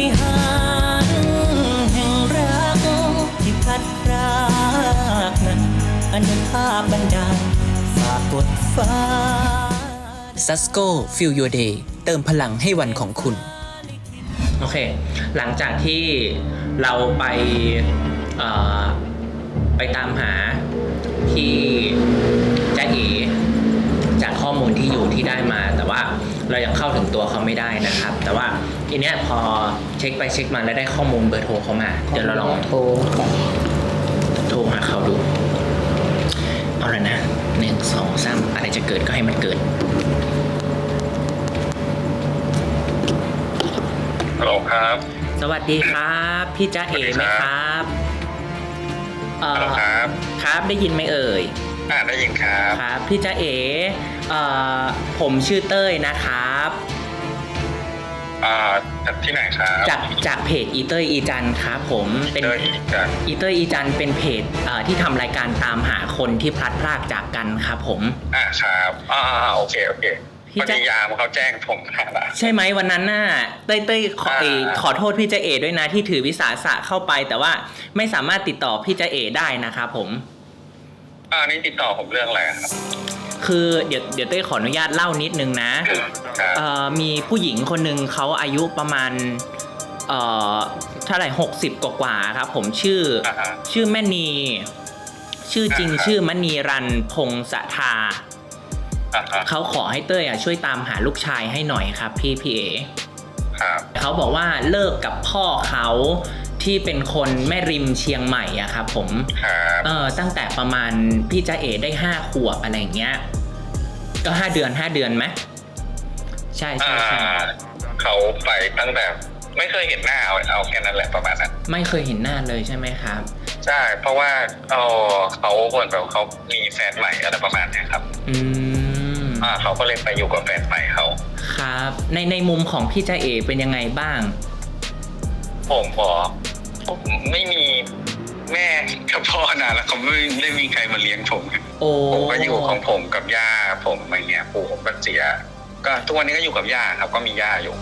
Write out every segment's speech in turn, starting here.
ฏิหารย์แห่งรักที่พัดพรากนั้นอนุภาพบันดาลฝากกดฟ้าซัสโก Feel Your Day เติมพลังให้วันของคุณ โอเค หลังจากที่เราไปเอ่อไปตามหาที่จ้าเอจากข้อมูลที่อยู่ที่ได้มา แต่ว่าเรายังเข้าถึงตัวเขาไม่ได้นะครับ แต่ว่า ทีเนี้ยพอเช็คไปเช็คมาแล้วได้ข้อมูลเบอร์โทรเขามา เดี๋ยวเราลองโทรโทรหาเขาดู เอาละนะหนึ่งสองสามอะไรจะเกิดก็ให้มันเกิดฮัลโหลครับ สวัสดีครับ พี่จ้าเอไหมครับเอ่ฮัลโหลอครับ ครับได้ยินไหมเอ่ย อ่าได้ยินครับ ครับพี่จ้าเอเอ่อผมชื่อเต้ยนะครับ อ่าจากที่ไหนครับ จากจากเพจอีเต้ยอีจันครับผมเป็นเดินอีกจากอีเต้ยอีจันเป็นเพจเอ่อที่ทำรายการตามหาคนที่พลัดพรากจากกันครับผม อ่าครับอ่าอ่าโอเคโอเคพี่พอจะดียามเขาแจ้งผมมาละ ใช่ไหมวันนั้นน่ะเต้ยเต้ยขออ่า เอขอโทษพี่จ้าเอด้วยนะที่ถือวิสาสะเข้าไป แต่ว่าไม่สามารถติดต่อพี่จ้าเอได้นะครับผม อ่านี่ติดต่อผมเรื่องอะไรครับ คือเดี๋ยวเดี๋ยวเต้ยขออนุญาตเล่านิดนึงนะครับเอ่อมีผู้หญิงคนหนึ่งเขาอายุประมาณเอ่อเท่าไหร่หกสิบกว่าๆครับ ผมชื่อออ่าฮะชื่อแม่นี ชื่อจริงอ่าฮะชื่อมณีรันพงศธาอ่าฮะเขาขอให้เต้ยอะช่วยตามหาลูกชายให้หน่อยครับ พี่พี่เอครับเขาบอกว่าเลิกกับพ่อเขา ที่เป็นคนแม่ริมเชียงใหม่อะครับผมครับเออตั้งแต่ประมาณพี่จ้าเอได้ห้าขวบอะไรอย่างเงี้ย ก็ห้าเดือนห้าเดือนไหมใช่อ่าใช่ใช่เขาไปตั้งแต่ไม่เคยเห็นหน้าเอาเอาแค่นั้นแหละประมาณนั้นไม่เคยเห็นหน้าเลยใช่ไหมครับใช่เพราะว่าเออเขาคนแบบเขามีแฟนใหม่อะไรประมาณเนี้ยครับ อืมอ่าเขาก็เลยไปอยู่กับแฟนใหม่เขาครับ ในในมุมของพี่จ้าเอเป็นยังไงบ้าง ผมบอก ผมไม่มีแม่กับพ่อนานแล้วเขาไม่ได้มีใครมาเลี้ยงผมโอ้ผมก็อยู่ของผมกับย่าผมอะไรเงี้ยปู่ผมก็เสีย ก็ทุกวันนี้ก็อยู่กับย่าครับก็มีย่าอยู่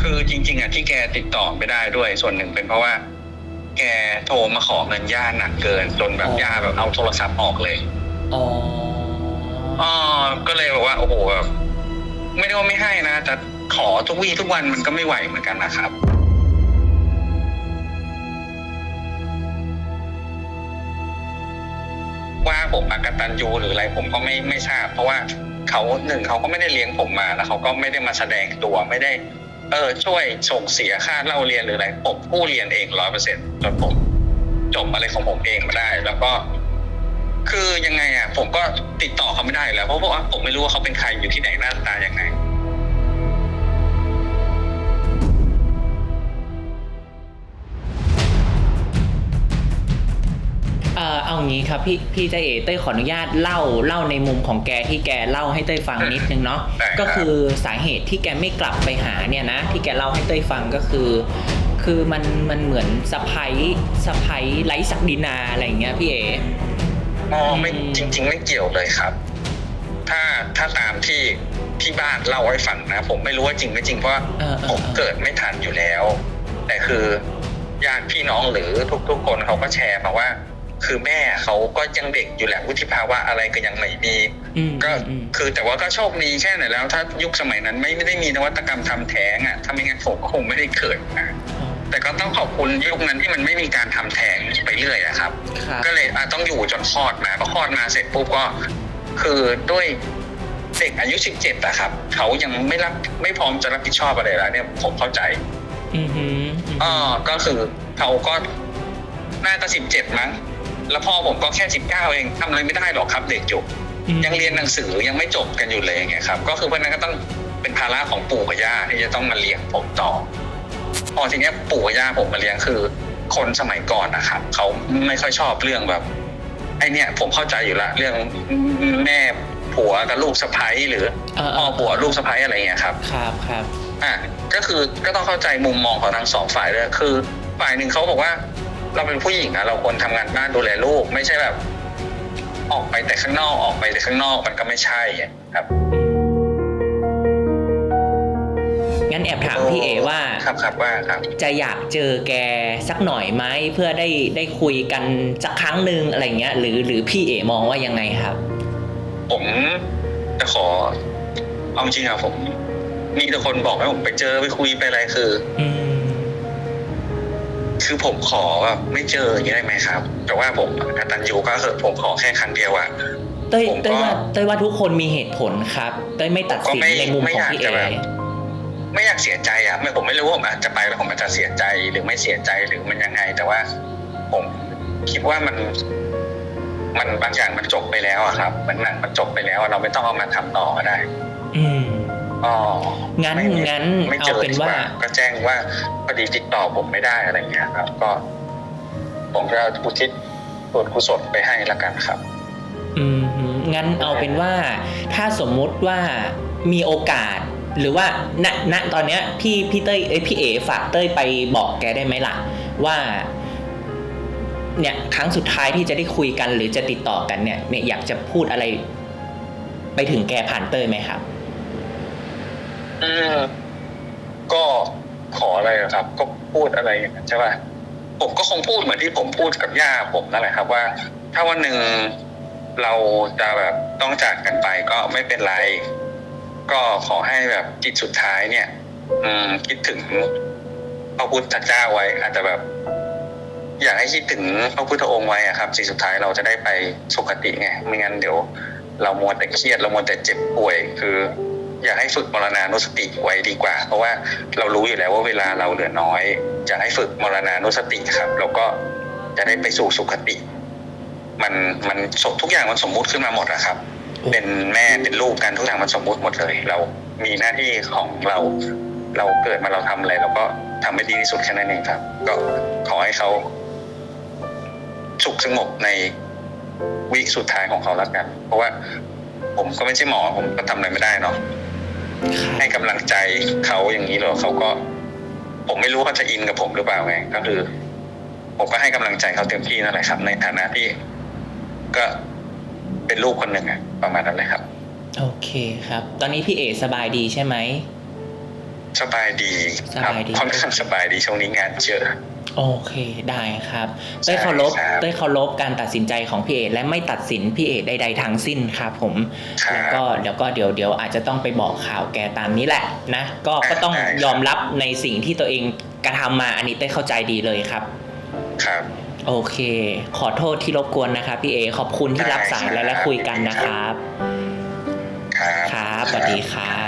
คือจริง ๆอะที่แกติดต่อไม่ได้ด้วยส่วนหนึ่งเป็นเพราะว่า แกโทรมาขอเงินย่าหนักเกิน จนแบบย่าแบบเอาโทรศัพท์ออกเลยอ๋ออ๋อก็เลยบอกว่าโอ้โหแบบไม่ได้ว่าไม่ให้นะแต่ขอทุกวี่ทุกวันมันก็ไม่ไหวเหมือนกันนะครับว่าผมอากตันยูหรืออะไรผมก็ไม่ไม่ทราบ เพราะว่าเขาหนึ่งเขาก็ไม่ได้เลี้ยงผมมาแล้วเขาก็ไม่ได้มาแสดงตัวไม่ได้ เออช่วยส่งเสียค่าเล่าเรียนหรืออะไรผมกู้เรียนเองร้อยเปอร์เซ็นต์จนผมจบอะไรของผมเองมาได้ แล้วก็ คือยังไงอะผมก็ติดต่อเขาไม่ได้แล้วเพราะว่าผมไม่รู้ว่าเขาเป็นใครอยู่ที่ไหนหน้าตาอย่างไง เออเอางี้ครับพี่พี่จ้าเอเต้ยขออนุญาตเล่าเล่าในมุมของแกที่แกเล่าให้เต้ยฟังนิดนึงเนาะได้ครับ ก็คือสาเหตุที่แกไม่กลับไปหาเนี่ยนะ ที่แกเล่าให้เต้ยฟังก็คือ คือมันมันเหมือนสะพายสะพายไร้ศักดินาอะไรอย่างเงี้ยพี่เอ อ๋อไม่อืม จริง ๆ ไม่เกี่ยวเลยครับ ถ้าถ้าตามที่ที่บ้านเล่าให้ฟังนะ ผมไม่รู้ว่าจริงไม่จริงเพราะว่าเออเออผมเออเกิดไม่ทันอยู่แล้ว แต่คือญาติพี่น้องหรือทุก ๆ คนเขาก็แชร์มาว่า คือแม่เขาก็ยังเด็กอยู่แหละวุฒิภาวะอะไรก็ยังไม่มีอืมก็อืมคือแต่ว่าก็โชคดีแค่ไหนแล้ว ถ้ายุคสมัยนั้นไม่ไม่ได้มีนวัตกรรมทำแท้งอะถ้าไม่งั้นผมก็คงไม่ได้เกิดมาแต่ก็ต้องขอบคุณยุคนั้นที่มันไม่มีการทำแท้งไปเรื่อยอะครับครับ ก็เลยอะต้องอยู่จนคลอดมาพอคลอดมาเสร็จปุ๊บก็ คือด้วยเด็กอายุสิบเจ็ดอะครับ เขายังไม่รับไม่พร้อมจะรับผิดชอบอะไรแล้วเนี่ยผมเข้าใจ อือหืออืออ๋หืออก็คือเขาก็น่าจะสิบเจ็ดมั้ง แล้วพ่อผมก็แค่สิบเก้าเองทำอะไรไม่ได้หรอกครับเด็กอยู่มยังเรียนหนังสือยังไม่จบกันอยู่เลยไงครับก็คือเพราะฉะนั้นก็ต้องเป็นภาระของปู่กับย่าที่จะต้องมาเลี้ยงผมต่อ พอทีเนี้ยปู่กับย่าผมมาเลี้ยงคือ คนสมัยก่อนนะครับเขาไม่ค่อยชอบเรื่องแบบไอเนี่ยผมเข้าใจอยู่ละเรื่องแม่ผัวกับลูกสะใภ้หรือเออเอพ่ออผัวลูกสะใภ้อะไรเงี้ยครับ ครับครับอะก็คือก็ต้องเข้าใจมุมมองของทั้งสองฝ่ายด้วยคือ ฝ่ายหนึ่งเขาบอกว่า เราเป็นผู้หญิงอะเราควรทำงานบ้านดูแลลูก ไม่ใช่แบบ ออกไปแต่ข้างนอกออกไปแต่ข้างนอกมันก็ไม่ใช่อะครับงั้นแอบถามพี่เอว่าครับครับว่าครับจะอยากเจอแกสักหน่อยไหมเพื่อได้ได้คุยกันสักครั้งหนึ่งอะไรเงี้ย หรือหรือพี่เอมองว่ายังไงครับ ผมจะขอเอาจริงอะผม มีแต่คนบอกให้ผมไปเจอไปคุยไปอะไรคือ อืม คือผมขอแบบไม่เจออย่างนี้ได้ไหมครับ แต่ว่าผมกตัญญูก็คือผมขอแค่ครั้งเดียวอะเต้ยผมก็เต้ยว่าเต้ยว่าทุกคนมีเหตุผลครับเต้ยไม่ตัดสินก็ไม่ในมุมไม่ของอยากพี่เอจะแบบไม่อยากเสียใจอะไม่ผมไม่รู้ว่าผมอาจจะไปแล้วผมอาจจะเสียใจหรือไม่เสียใจหรือมันยังไง แต่ว่าผมคิดว่ามัน มันบางอย่างมันจบไปแล้วอะครับ มันหนังมันจบไปแล้วอะเราไม่ต้องเอามาทำต่อก็ได้ อืม อ๋องั้นไม่งั้นไม่เจเอาอเป็นดีกว่า ก็แจ้งว่าพอดีติดต่อผมไม่ได้อะไรเงี้ยครับ ก็ ผมจะอุทิศส่วนกุศลไปให้ละกันครับ อืมงั้นเอาเป็นว่า ถ้าสมมุติว่ามีโอกาส หรือว่าณณตอนเนี้ย พี่พี่เต้ยเอ้ยพี่เอฝากเต้ยไปบอกแกได้ไหมล่ะ ว่า เนี่ย ครั้งสุดท้ายที่จะได้คุยกันหรือจะติดต่อกันเนี่ยเนี่ยอยากจะพูดอะไร ไปถึงแกผ่านเต้ยไหมครับ อก็ขออะไรอครับ ก็พูดอะไรอย่างนั้นใช่ป่ะผมก็คงพูดเหมือนที่ผมพูดกับย่าผมนั่นแหละครับว่า ถ้าวันหนึ่งเราจะแบบต้องจากกันไปก็ไม่เป็นไร ก็ขอให้แบบจิตสุดท้ายเนี่ย อืม คิดถึงพระพุทธเจ้าไว้ อาจจะแบบ อยากให้คิดถึงพระพุทธองค์ไว้อะครับจิตสุดท้ายเราจะได้ไปสุคติไงไม่งั้นเดี๋ยว เรามัวแต่เครียดเรามัวแต่เจ็บป่วยคือ อยากให้ฝึกมรณานุสติไว้ดีกว่า เพราะว่าเรารู้อยู่แล้วว่าเวลาเราเหลือน้อยอยากให้ฝึกมรณานุสติครับ แล้วก็จะได้ไปสู่สุคติ มันมันทุกอย่างมันสมมุติขึ้นมาหมดอะครับ เป็นแม่เป็นลูกกันทุกอย่างมันสมมุติหมดเลย เรามีหน้าที่ของเราเราเกิดมาเราทำอะไรเราก็ทำให้ดีที่สุดแค่นั้นเองครับ ก็ขอให้เขาสุขสงบในวิสุดท้ายของเขาแล้วกัน เพราะว่าผมก็ไม่ใช่หมอผมก็ทำอะไรไม่ได้เนาะ ให้กำลังใจเขาอย่างนี้เหรอเขาก็ ผมไม่รู้เขาจะอินกับผมหรือเปล่าไงก็คือ ผมก็ให้กำลังใจเขาเต็มที่นั่นแหละครับ ในฐานะที่ ก็เป็นลูกคนหนึ่งอะประมาณนั้นเลยครับ โอเคครับ ตอนนี้พี่เอสบายดีใช่ไหม สบายดีครับสบายดี ค่อนข้างสบายดีช่วงนี้งานเยอะ โอเคได้ครับเต้ยเคารพใช่ครับเต้ยเคารพการตัดสินใจของพี่เอและไม่ตัดสินพี่เอใดๆทั้งสิ้นครับผม ครับแล้วก็เดี๋ยวก็เดี๋ยวเดี๋ยวอาจจะต้องไปบอกข่าวแกตามนี้แหละนะก็ก็ต้องได้ครับ ยอมรับในสิ่งที่ตัวเองกระทำมาอันนี้เต้ยเข้าใจดีเลยครับ ครับ โอเค ขอโทษที่รบกวนนะครับพี่เอขอบคุณที่รับสายได้ครับ และและคุยกันนะครับ ครับ ครับสวัสดีครับ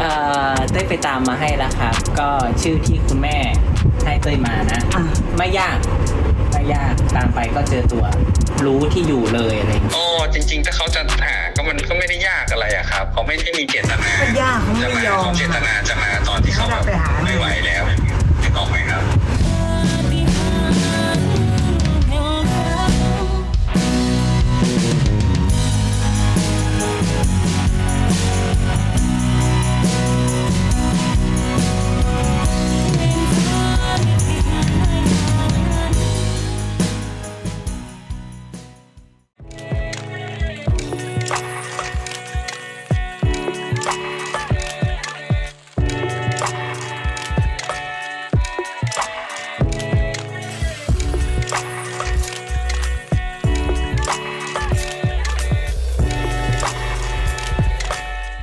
เอ่อเต้ยไปตามมาให้แล้วครับ ก็ชื่อที่คุณแม่ให้เต้ยมานะ อ่าไม่ยากไม่ยากตามไปก็เจอตัว รู้ที่อยู่เลยอะไรอย่างเงี้ยโอ้จริง ๆ ถ้าเขาจะหาก็มันก็ไม่ได้ยากอะไรอะครับเขาไม่ได้มีเจตนาก็ย่าเขาจะไม่มายอมเขาเจตนาจะมาตอนที่เขาแบบเขาจะไปหาไม่ไหวแล้วนึกออกไหมครับ